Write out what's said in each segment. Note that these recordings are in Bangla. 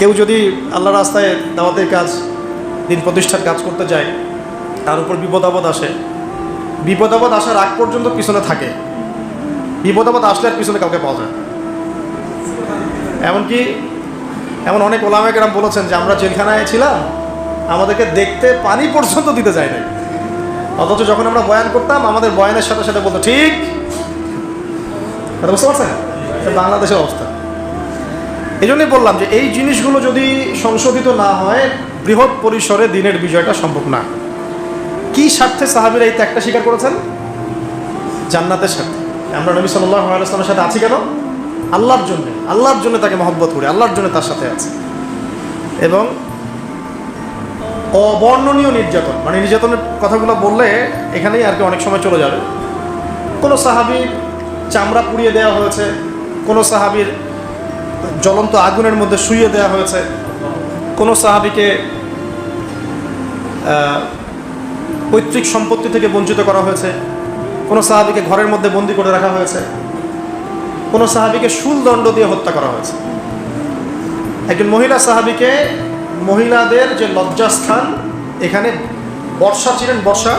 কেউ যদি আল্লাহ রাস্তায় দাওয়াতের কাজ, দিন প্রতিষ্ঠার কাজ করতে যায়, তার উপর বিপদ আপদ আসে। বিপদ আপদ আসার আগ পর্যন্ত পিছনে থাকে। বিপদ আপদ আসলে আর পিছনে কাউকে পাওয়া যায় এমনকি, এমন অনেক ওলামেকেরাম বলেছেন যে, আমরা জেলখানায় ছিলাম, আমাদেরকে দেখতে পানি পর্যন্ত দিতে যায় নাই। অথচ যখন আমরা বয়ান করতাম, আমাদের বয়ানের সাথে সাথে বলতো, ঠিক? বুঝতে পারছেন? বাংলাদেশের অবস্থা। এই জন্যই বললাম যে এই জিনিসগুলো যদি সংশোধিত না হয়, বৃহৎ পরিসরে দিনের বিজয়টা সম্ভব না। কি স্বার্থে সাহাবিরা এই ত্যাগটা স্বীকার করেছেন? জান্নাতের স্বার্থে। আমরা নবী সাল্লাহ আলাইসলামের সাথে আছি কেন? আল্লাহর জন্য। আল্লাহর জন্য তাকে মহব্বত করি, আল্লাহর জন্য তার সাথে আছে। এবং অবর্ণনীয় নির্যাতন মানে নির্যাতনের কথাগুলো বললে এখানেই আর কি অনেক সময় চলে যাবে। কোনো সাহাবির চামড়া পুড়িয়ে দেওয়া হয়েছে, কোনো সাহাবির জ্বলন্ত আগুনের মধ্যে শুইয়ে দেওয়া হয়েছে। কোনো সাহাবিকে পৈতৃক সম্পত্তি থেকে বঞ্চিত করা হয়েছে। কোনো সাহাবিকে ঘরের মধ্যে বন্দি করে রাখা হয়েছে। কোনো সাহাবিকে শুলদণ্ড দিয়ে হত্যা করা হয়েছে। একজন মহিলা সাহাবিকে, মহিলাদের যে লজ্জাস্থান, এখানে বর্ষা ছিলেন, বর্ষা,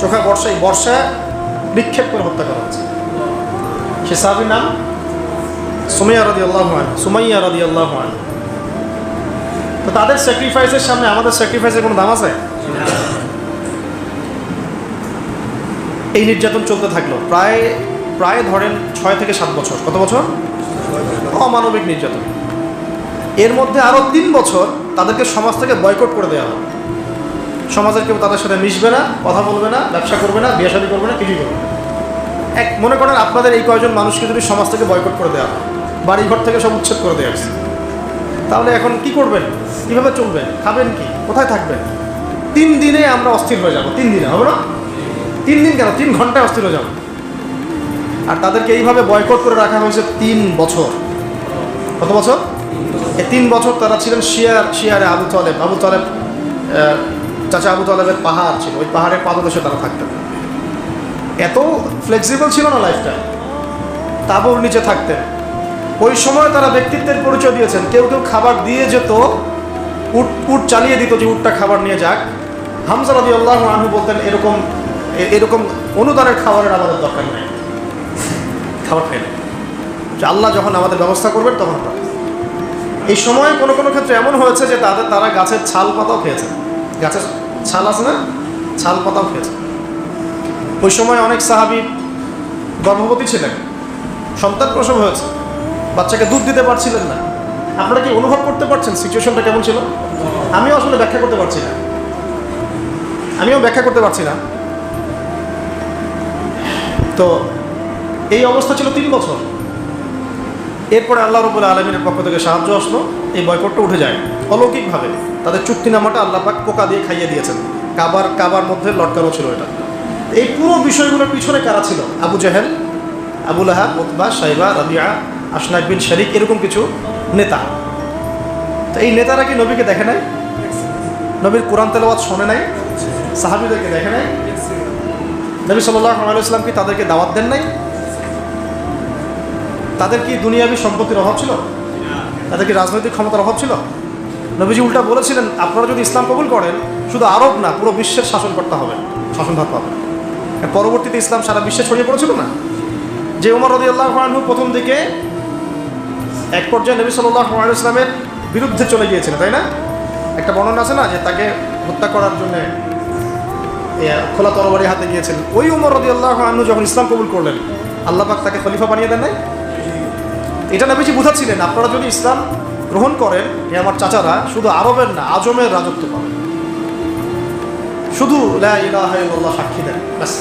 চোখা বর্ষা, এই বর্ষা নিক্ষেপ করে হত্যা করা হয়েছে। সে সাহাবির নাম সুমাইয়া রদি আল্লাহ সুমাইয়া রদি আল্লাহ তো তাদের স্যাক্রিফাইসের সামনে আমাদের স্যাক্রিফাইসের কোনো দাম আছে? এই নির্যাতন চলতে থাকল। প্রায় প্রায় ধরেন ছয় থেকে সাত বছর। কত বছর? অমানবিক নির্যাতন। এর মধ্যে আরও তিন বছর তাদেরকে সমাজ থেকে বয়কট করে দেওয়া হয়। সমাজের কেউ তাদের সাথে মিশবে না, কথা বলবে না, ব্যবসা করবে না, বিয়ে করবে না, কিছুই করবে না। এক, মনে করেন আপনাদের এই কয়জন মানুষকে যদি সমাজ থেকে বয়কট করে দেওয়া হয়। বাড়িঘর থেকে সব উচ্ছেদ করে দেওয়া হয়েছে তাহলে এখন কি করবেন? কীভাবে চলবেন? খাবেন কি? কোথায় থাকবেন? তিন দিনে আমরা অস্থির হয়ে যাব। তিন দিনে, হবে না? তিন দিন কেন? তিন ঘন্টায় অস্থির হয়ে যাব। আর তাদেরকে এইভাবে বয়কট করে রাখা হয়েছে তিন বছর। কত বছর? এই তিন বছর তারা ছিলেন শিয়ার, শিয়ারে আবু তলেব। আবু তলেব চাচা আবু তলেবের পাহাড় ছিল। ওই পাহাড়ের পাদদেশে তারা থাকতেন। এত ফ্লেক্সিবল ছিল না লাইফটা তাবুর নিচে থাকতেন। ওই সময় তারা ব্যক্তিত্বের পরিচয় দিয়েছেন। কেউ কেউ খাবার দিয়ে যেত, উট উট চালিয়ে দিত যে উটটা খাবার নিয়ে যাক। হামজা রদি আল্লাহ আনহু বলতেন, এরকম এরকম অনুদানের খাবারের আমাদের দরকার নেই। খাবার খাই যে আল্লাহ যখন আমাদের ব্যবস্থা করবেন, তখন এই সময় কোনো কোনো ক্ষেত্রে এমন হয়েছে যে তাদের, তারা গাছের ছাল পাতাও খেয়েছে গাছের ছাল আছে না? ছাল পাতাও খেয়েছে ওই সময় অনেক সাহাবি গর্ভবতী ছিলেন। সন্তান প্রসব হয়েছে। বাচ্চাকে দুধ দিতে পারছিলেন না। আপনারা কি অনুভব করতে পারছেন সিচুয়েশনটা কেমন ছিল? আমিও আসলে ব্যাখ্যা করতে পারছি না। আমিও ব্যাখ্যা করতে পারছি না। তো এই অবস্থা ছিল তিন বছর। এরপরে আল্লাহ রবুল আলমিনের পক্ষ থেকে সাহায্য আসলো, এই বয়কটটা উঠে যায়। অলৌকিকভাবে তাদের চুক্তিনামাটা আল্লাহ পাক পোকা দিয়ে খাইয়ে দিয়েছেন। কাবার কাবার মধ্যে লটকানো ছিল এটা। এই পুরো বিষয়গুলোর পিছনে কারা ছিল? আবু জাহেল আবুল আহাব উতবা সাইবা রাবিয়া আসনাক বিন শরিক এরকম কিছু নেতা। তো এই নেতারা কি নবীকে দেখে নাই? নবীর কোরআন তেলাওয়াত শোনে নাই? সাহাবিদেরকে দেখে নাই? নবী সাল্লাহ আলাইসলাম কি তাদেরকে দাওয়াত দেন নাই? তাদের কি দুনিয়াবি সম্পত্তির অভাব ছিল? তাদের কি রাজনৈতিক ক্ষমতার অভাব ছিল? নবীজি উল্টা বলেছিলেন, আপনারা যদি ইসলাম কবুল করেন, শুধু আরব না, পুরো বিশ্বের শাসন করতে হবে শাসনভার পাবেন। পরবর্তীতে ইসলাম সারা বিশ্বে ছড়িয়ে পড়েছিল না? যে উমর রদি আল্লাহ প্রথম দিকে এক পর্যায়ে নবী সাল্লাহ ইসলামের বিরুদ্ধে চলে গিয়েছিলেন তাই না? একটা বর্ণনা আছে না যে তাকে হত্যা করার জন্য খোলা তরবারি হাতে গিয়েছেন ওই উমর রদি আল্লাহ আনহু যখন ইসলাম কবুল করলেন, আল্লাহ পাক তাকে খলিফা বানিয়ে দেন নাই? এটা নবীজি বুঝাচ্ছিলেন, আপনারা যদি ইসলাম গ্রহণ করেন, এ আমার চাচারা শুধু আরবের না, আজমের রাজত্ব পাবেন শুধু সাক্ষী দেন, ব্যাস।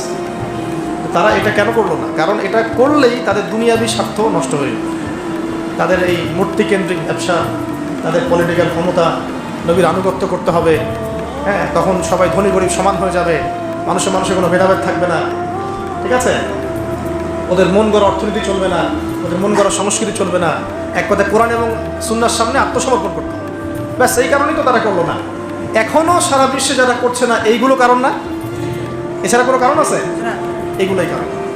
তারা এটা কেন করল না? কারণ এটা করলেই তাদের দুনিয়াবি স্বার্থ নষ্ট হয়ে যাবে। তাদের এই মূর্তিকেন্দ্রিক ব্যবসা তাদের পলিটিক্যাল ক্ষমতা নবীর আনুগত্য করতে হবে। হ্যাঁ তখন সবাই ধনী গরিব সমান হয়ে যাবে। মানুষের মানুষের কোনো ভেদাভেদ থাকবে না। ঠিক আছে? ওদের মন গড়া অর্থনীতি চলবে না ওদের মন গড়া সংস্কৃতি চলবে না। এক কথায় কোরআন এবং সুন্নার সামনে আত্মসমর্পণ করতে হবে। ব্যাস এই কারণেই তো তারা করল না। এখনও সারা বিশ্বে যারা করছে না এইগুলো কারণ না? এছাড়া কোনো কারণ আছে? এগুলোই কারণ।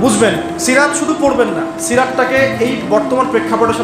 বুঝবেন সিরাত শুধু পড়বেন না সিরাতটাকে এই বর্তমান প্রেক্ষাপটের সাথে